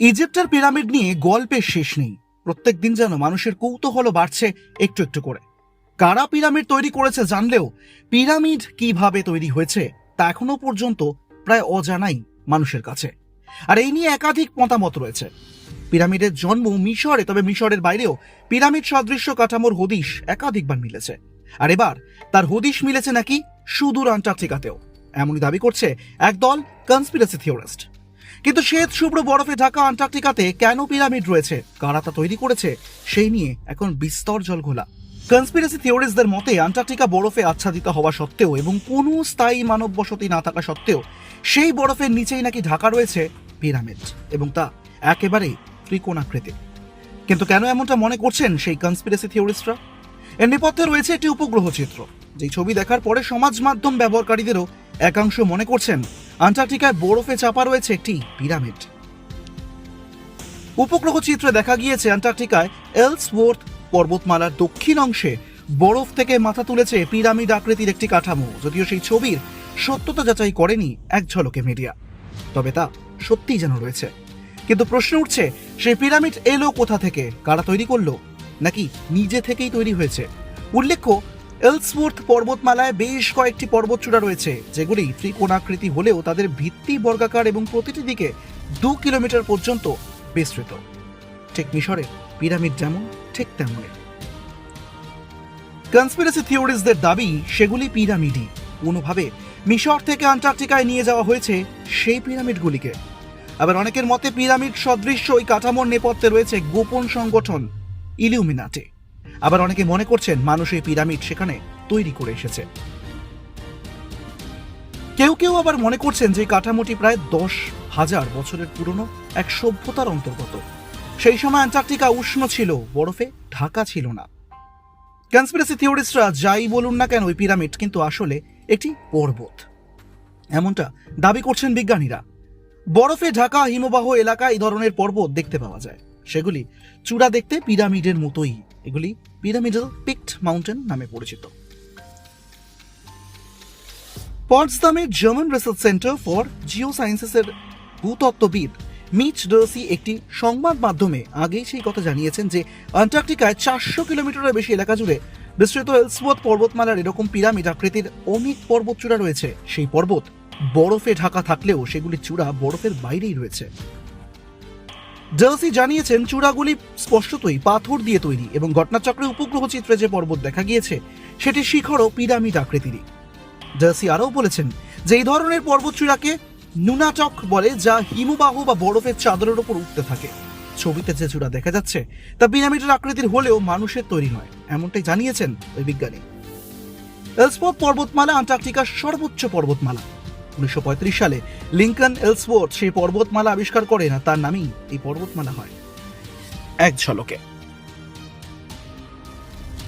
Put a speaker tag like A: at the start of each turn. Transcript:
A: ইজিপ্টের pyramid নিয়ে গল্পের শেষ নেই। প্রত্যেক দিন যেন মানুষের কৌতূহল বাড়ছে একটু একটু করে। কারা পিরামিড তৈরি করেছে জানলেও পিরামিড কীভাবে তৈরি হয়েছে তা এখনও পর্যন্ত প্রায় অজানাই মানুষের কাছে। আর এই নিয়ে একাধিক মতামত রয়েছে। পিরামিডের জন্ম মিশরে, তবে মিশরের বাইরেও পিরামিড সদৃশ্য কাঠামোর হদিশ একাধিকবার মিলেছে। আর এবার তার হদিশ মিলেছে নাকি সুদূর আন্টার্কটিকাতেও। এমনই দাবি করছে একদল কনস্পিরেসি থিওরিস্ট কিন্তু শ্বেত শুভ্র বরফে ঢাকা আন্টার্কটিকাতে কেন পিরামিড রয়েছে? কারা তা তৈরি করেছে? সেই নিয়ে এখন বিস্তর জল ঘোলা কনস্পিরেসি থিওরিস্টদের মতে, আন্টার্কটিকা বরফে আচ্ছাদিত হওয়া সত্ত্বেও এবং কোনো স্থায়ী মানব বসতি না থাকা সত্ত্বেও সেই বরফের নিচেই নাকি ঢাকা রয়েছে পিরামিড এবং তা একেবারেই ত্রিকোণাকৃতি। কিন্তু কেন এমনটা মনে করছেন সেই কনস্পিরেসি থিওরিস্টরা এর নেপথ্যে রয়েছে একটি উপগ্রহ চিত্র, যেই ছবি দেখার পরে সমাজ মাধ্যম ব্যবহারকারীদেরও একাংশ মনে করছেন আন্টার্কটিকায় বরফে চাপা রয়েছে একটি পিরামিড। উপগ্রহ চিত্রে দেখা গিয়েছে আন্টার্কটিকায় এলসওয়ার্থ পর্বতমালার দক্ষিণ অংশে বরফ থেকে মাথা তুলেছে পিরামিড আকৃতির একটি কাঠামো, যদিও সেই ছবির সত্যতা যাচাই করেনি এক ঝলকে মিডিয়া। তবে তা সত্যিই যেন রয়েছে। কিন্তু প্রশ্ন উঠছে, সেই পিরামিড এলো কোথা থেকে? কারা তৈরি করল? নাকি নিজে থেকেই তৈরি হয়েছে? উল্লেখ্য এলসওয়ার্থ পর্বতমালায় বেশ কয়েকটি পর্বতচূড়া রয়েছে, যেগুলি ত্রিকোণাকৃতি হলেও তাদের ভিত্তি বর্গাকার এবং প্রতিটি দিকে দু কিলোমিটার পর্যন্ত বিস্তৃত। ঠিক মিশরের পিরামিড যেমন, ঠিক তেমনই। কনস্পিরেসি থিওরিস্টদের দাবি, সেগুলি পিরামিডই। কোনোভাবে মিশর থেকে আন্টার্কটিকায় নিয়ে যাওয়া হয়েছে সেই পিরামিডগুলিকে। আবার অনেকের মতে পিরামিড সদৃশ্য ওই কাঠামোর নেপথ্যে রয়েছে গোপন সংগঠন ইলিউমিনাটি আবার অনেকে মনে করছেন মানুষ এই পিরামিড সেখানে তৈরি করে এসেছে। কেউ কেউ আবার মনে করছেন যে কাঠামোটি প্রায় দশ হাজার বছরের পুরনো এক সভ্যতার অন্তর্গত। সেই সময় অ্যান্টার্কটিকা উষ্ণ ছিল, বরফে ঢাকা ছিল না। কনস্পিরেসি থিওরিস্টরা যাই বলুন না কেন ওই পিরামিড কিন্তু আসলে একটি পর্বত। এমনটা দাবি করছেন বিজ্ঞানীরা। বরফে ঢাকা হিমবাহ এলাকা এই ধরনের পর্বত দেখতে পাওয়া যায়। সেগুলি চূড়া দেখতে পিরামিডের মতোই। এগুলি পিরামিডাল পিকড মাউন্টেন নামে পরিচিত। পটসদামের German research centre for Jio সায়েন্সেসের ভূতত্ত্ববিদ মিচ ডার্সি একটি সংবাদ মাধ্যমে আগেই সেই কথা জানিয়েছেন যে, আন্টার্কটিকায় চারশো কিলোমিটারের বেশি এলাকা জুড়ে বিস্তৃত এলসওয়ার্থ পর্বতমালার এরকম পিরামিড আকৃতির অনেক পর্বত চূড়া রয়েছে। সেই পর্বত বরফে ঢাকা থাকলেও সেগুলি চূড়া বরফের বাইরেই রয়েছে। জার্সি জানিয়েছেন চূড়াগুলি স্পষ্টতই পাথর দিয়ে তৈরি এবং ঘটনাচক্রে উপগ্রহ চিত্রে যে পর্বত দেখা গিয়েছে, সেটি শিখরও পিরামিড আকৃতিরই। জার্সি আরও বলেছেন যে এই ধরনের পর্বতচূড়াকে নুনাটক বলে, যা হিমবাহ বা বরফের চাদরের উপর উঠতে থাকে। ছবিতে যে চূড়া দেখা যাচ্ছে, তা পিরামিডের আকৃতির হলেও মানুষের তৈরি নয়, এমনটাই জানিয়েছেন ওই বিজ্ঞানী। এলসপথ পর্বতমালা, আন্টার্কটিকার সর্বোচ্চ পর্বতমালা। উনিশশো পঁয়ত্রিশ সালে লিঙ্কন এলসওয়ার্থ সেই পর্বতমালা আবিষ্কার করেন তার নামেই এই পর্বতমালা হয়। এক ঝলকে।